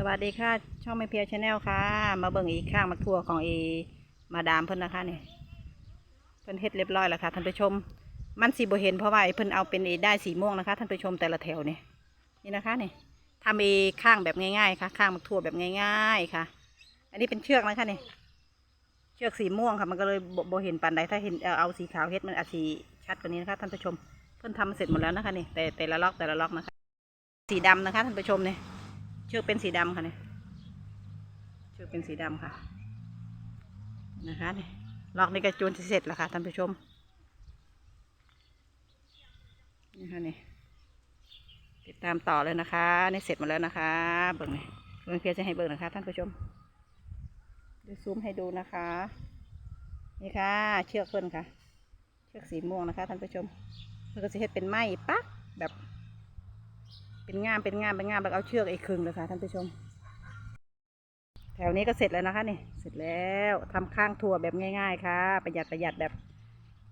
สวัสดีค่ะ ช่องไม่เพียวชาแนลค่ะ มาเบิ่งอีกข้างมักทั่วของเอมาดามเพิ่นนะคะนี่เพิ่นเฮ็ดเรียบร้อยแล้วค่ะท่านผู้ชม มันสีบ่เห็นเพราะว่าเพิ่นเอาเป็นเอได้สีม่วงนะคะท่านผู้ชมแต่ละแถวนี่นี่นะคะนี่ทำเอข้างแบบง่ายๆ ค่ะ ข้างมักทั่วแบบง่ายๆค่ะ อันนี้เป็นเชือกนะคะนี่เชือกสีม่วงค่ะมันก็เลยบ่บ่เห็นปานใดถ้าเห็นเอาเอาสีขาวเฮ็ดมันอาจสีชัดกว่านี้นะคะท่านผู้ชม เพิ่นทำเสร็จหมดแล้วนะคะนี่แต่แต่ละล็อกแต่ละล็อกนะคะ สีดำนะคะท่านผู้ชมเนี่ย เชือกเป็นสีดำค่ะเนี่ยเชือกเป็นสีดำค่ะ นะคะนี่ล็อกนี่ก็จูนเสร็จแล้วค่ะท่านผู้ชมนี่ค่ะนี่ติดตามต่อเลยนะคะนี่เสร็จมดแล้วนะคะเบิ่งนี่เบิ่งเพียรจะให้เบิ่งนะคะท่านผู้ชมเดี๋ยวซูมให้ดูนะคะ นี่ค่ะ เชือกเพิ่นค่ะ เชือกสีม่วงนะคะท่านผู้ชมเพิ่นก็จะเฮ็ดเป็นไม้ปักแบบ เป็นงามเป็นงามเป็นงามแล้วเอาเชือกอีกครึ่งเลยค่ะท่านผู้ชม แถวนี้ก็เสร็จแล้วนะคะนี่เสร็จแล้วทำข้างถั่วแบบง่าย ๆ ค่ะ ประหยัดประหยัดแบบ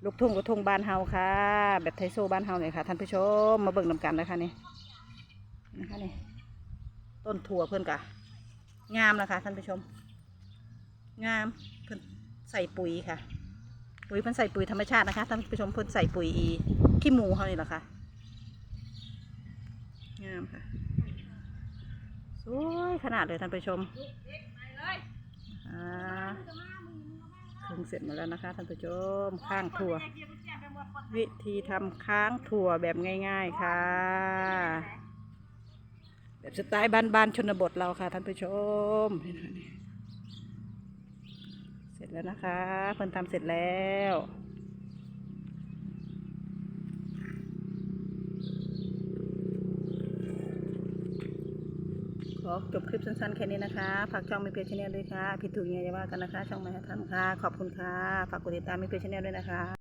ลูกทุ่งลูกทุ่งบ้านเฮาค่ะ แบบไทโซบ้านเฮาเลยค่ะท่านผู้ชมมาเบิ่งนำกันเลยค่ะนี่นะคะนี่ต้นถั่วเพื่อนกะงามนะคะท่านผู้ชม งามเพื่อนใส่ปุ๋ยค่ะ ปุ๋ยเพื่อนใส่ปุ๋ยธรรมชาตินะคะท่านผู้ชมเพื่อนใส่ปุ๋ยอีขี้หมูเขานี่แหละค่ะ งามค่ะ สวยขนาดเลยท่านผู้ชมคงเสร็จมดแล้วนะคะท่านผู้ชมข้างถั่ว วิธีทำค้างถั่วแบบง่าย ๆค่ะ แบบสไตล์บ้านๆชนบทเราค่ะท่านผู้ชม เสร็จแล้วนะคะเพิ่นทำเสร็จแล้ว ขอจบคลิปสั้นๆแค่นี้นะคะ ฝากช่องมิเพียชแนลด้วยค่ะ ผิดถูกยังไงอย่าว่ากันนะคะ ช่องไม่ให้ทำค่ะ ขอบคุณค่ะ ฝากกดติดตามมิเพียชแนลด้วยนะคะ